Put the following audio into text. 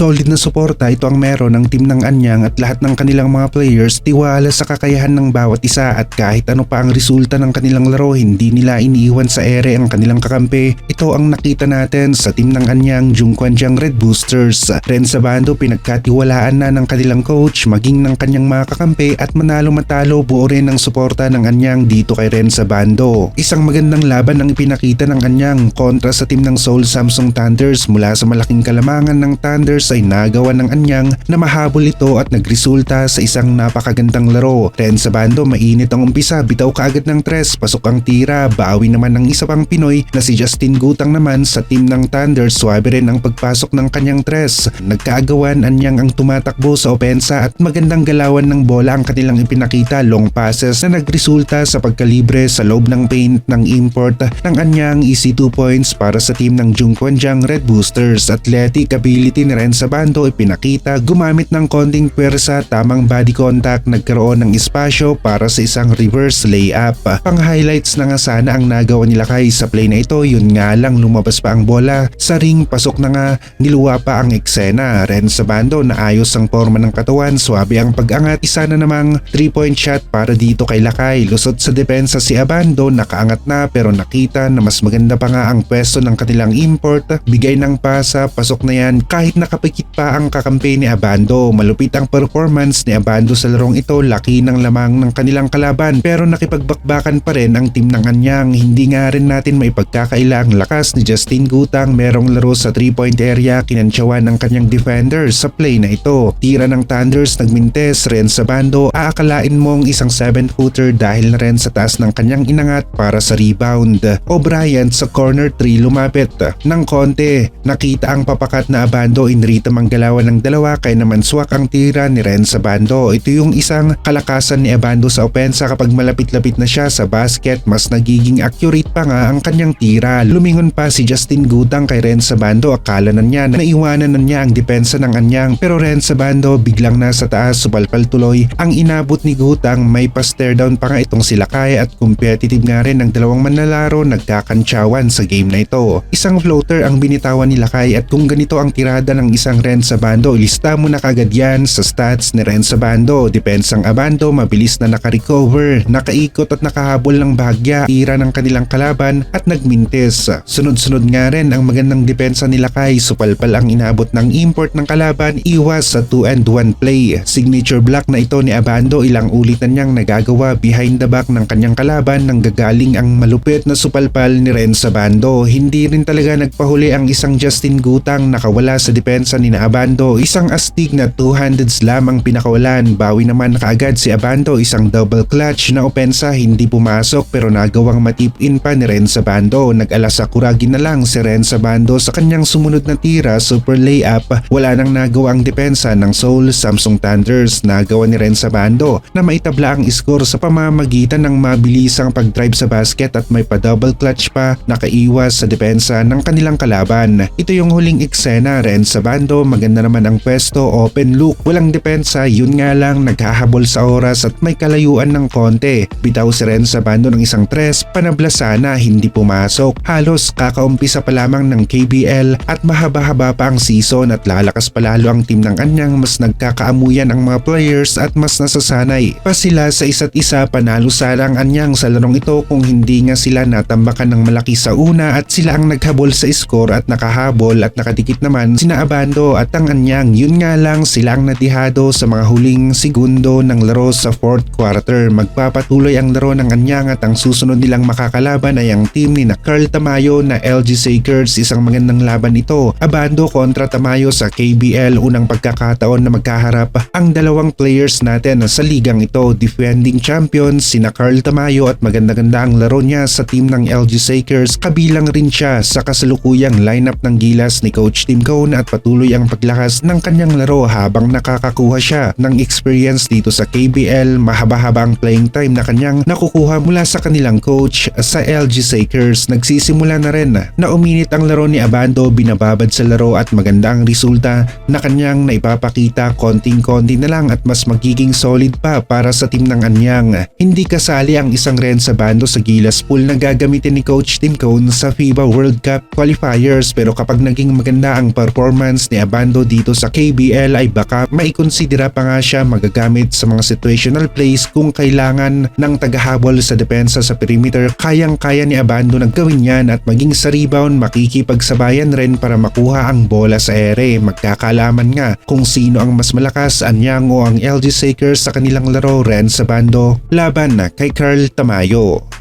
Solid na suporta ito ang meron ng team ng Anyang at lahat ng kanilang mga players tiwala sa kakayahan ng bawat isa at kahit ano pa ang resulta ng kanilang laro hindi nila iniiwan sa ere ang kanilang kakampi. Ito ang nakita natin sa team ng Anyang Jungkwanjiang Red Boosters. Ren sa bando pinagkatiwalaan na ng kanilang coach maging ng kanyang mga kakampi at manalo matalo buo rin ang suporta ng Anyang dito kay Ren sa bando. Isang magandang laban ang ipinakita ng Anyang kontra sa team ng Seoul Samsung Thunders mula sa malaking kalamangan ng Thunders ay nagawa ng Anyang na mahabol ito at nagresulta sa isang napakagandang laro. Ren sa bando mainit ang umpisa bitaw kaagad ng tres pasok ang tira bawi naman ng isa pang Pinoy na si Justin Gutang naman sa team ng Thunders swabe rin ang pagpasok ng kanyang tres. Nagkaagawan Anyang ang tumatakbo sa opensa at magandang galawan ng bola ang kanilang ipinakita long passes na nagresulta sa pagkalibre sa loob ng paint ng import ng Anyang easy 2 points para sa team ng Jungkwanjiang Red Boosters. Athletic ability ni Ren sa bando ipinakita gumamit ng konting pwersa tamang body contact nagkaroon ng espasyo para sa isang reverse layup. Pang highlights na nga sana ang nagawa nila kay sa play na ito yun nga lang lumabas pa ang bola sa ring pasok na nga niluwa pa ang eksena. Ren sa bando na ayos ang forma ng katawan swabe ang pag-angat isa na namang 3 point shot para dito kay Lakay. Lusot sa depensa si Abando nakaangat na pero nakita na mas maganda pa nga ang pwesto ng kanilang import. Bigay ng pasa, pasok na yan kahit nakapikit pa ang kakampi ni Abando. Malupit ang performance ni Abando sa larong ito, laki ng lamang ng kanilang kalaban pero nakipagbakbakan pa rin ang team ng Anyang. Hindi nga rin natin maipagkakaila ang lakas ni Justin Gutang merong laro sa 3 point area kinansyawan ng kanyang defender sa play na ito. Tira ng Thunders nagmintes rin sa bando aakalain mong isang 7 footer dahil na rin sa taas ng kanyang inangat para sa rebound. O'Brien sa corner 3 lumapit ng konti. Nakita ang papakat na abando inrita manggalawan ng dalawa kaya naman swak ang tira ni Ren sa bando. Ito yung isang kalakasan ni Abando sa opensa kapag malapit-lapit na siya sa basket mas nagiging accurate pa nga ang kanyang tira. Lumingon pa si Justin Gutang kay Ren sa bando akala na niya na iwanan na niya ang depensa ng anyang pero Ren sa bando biglang nasa taas supalpal tuloy ang inabot ni Gutang may pa-stare down pa nga itong sila kaya at competitive nga rin ng dalawang manlalaro nagkakantsawan sa game na ito. Isang floater ang binitawan ni Lakay at kung ganito ang tirada ng isang Ren sa bando ilista mo na kagad yan sa stats ni Ren sa bando. Depensang Abando mabilis na nakarecover, nakaikot at nakahabol ng bahagya, tira ng kanilang kalaban at nagmintis. Sunod-sunod nga rin ang magandang depensa ni Lakay, supalpal ang inabot ng import ng kalaban, iwas sa 2 and 1 play. Signature block na ito ni Abando ilang ulit na niyang nagagawa behind the back ng kanyang kalaban nang gagaling ang malupit na supalpal ni Ren sa. Hindi rin talaga nagpahuli ang isang Justin Gutang nakawala sa depensa ni Abando. Isang astig na two-handed slam ang pinakawalan. Bawi naman kaagad si Abando isang double clutch na opensa hindi pumasok pero nagawang matip in pa ni Ren sa bando. Nag-alas sa kuragi na lang si Ren sa bando sa kanyang sumunod na tira super layup. Wala nang nagawa ang depensa ng Seoul Samsung Thunders. Nagawa ni Ren sa bando na maitabla ang score sa pamamagitan ng mabilisang pag-drive sa basket at may pa-double clutch pa nakaiwas sa depensa ng kanilang kalaban. Ito yung huling eksena Ren sa bando maganda naman ang pwesto open look walang depensa yun nga lang naghahabol sa oras at may kalayuan ng konti. Bitaw si Ren sa bando ng isang tres panabla sana hindi pumasok. Halos kakaumpisa pa lamang ng KBL at mahaba-haba pa ang season at lalakas palalo ang team ng anyang mas nagkakaamuyan ang mga players at mas nasasanay pa sila sa isa't isa. Panalo sana ang anyang sa larong ito kung hindi nga sila natambakan ng malaki sa una at sila ang naghabol sa score at nakahabol at nakadikit naman sina Abando at ang anyang. Yun nga lang sila ang natihado sa mga huling segundo ng laro sa fourth quarter. Magpapatuloy ang laro ng anyang at ang susunod nilang makakalaban ay ang team ni na Carl Tamayo na LG Sakers isang magandang laban ito. Abando kontra Tamayo sa KBL unang pagkakataon na magkaharap ang dalawang players natin sa ligang ito. Defending champions sina Carl Tamayo at maganda-ganda ang laro niya sa team ng LG Sakers kabilang rin siya sa kasalukuyang lineup ng gilas ni Coach Tim Cone at patuloy ang paglakas ng kanyang laro habang nakakakuha siya ng experience dito sa KBL mahaba-haba ang playing time na kanyang nakukuha mula sa kanilang coach sa LG Sakers nagsisimula na rin na uminit ang laro ni Abando binababad sa laro at maganda ang resulta na kanyang naipapakita konting-konti na lang at mas magiging solid pa para sa team ng Anyang. Hindi kasali ang isang ren sa bando sa Gilas pool na gagamitin ni Coach Tim Cone sa FIBA World Cup qualifiers pero kapag naging maganda ang performance ni Abando dito sa KBL ay baka maikonsidera pa nga siya magagamit sa mga situational plays kung kailangan ng tagahabol sa depensa sa perimeter. Kayang-kaya ni Abando naggawin yan at maging sa rebound makikipagsabayan rin para makuha ang bola sa ere. Magkakalaman nga kung sino ang mas malakas, Anyang o ang LG Sakers sa kanilang laro ren sa bando laban na kay Carl Tamayo.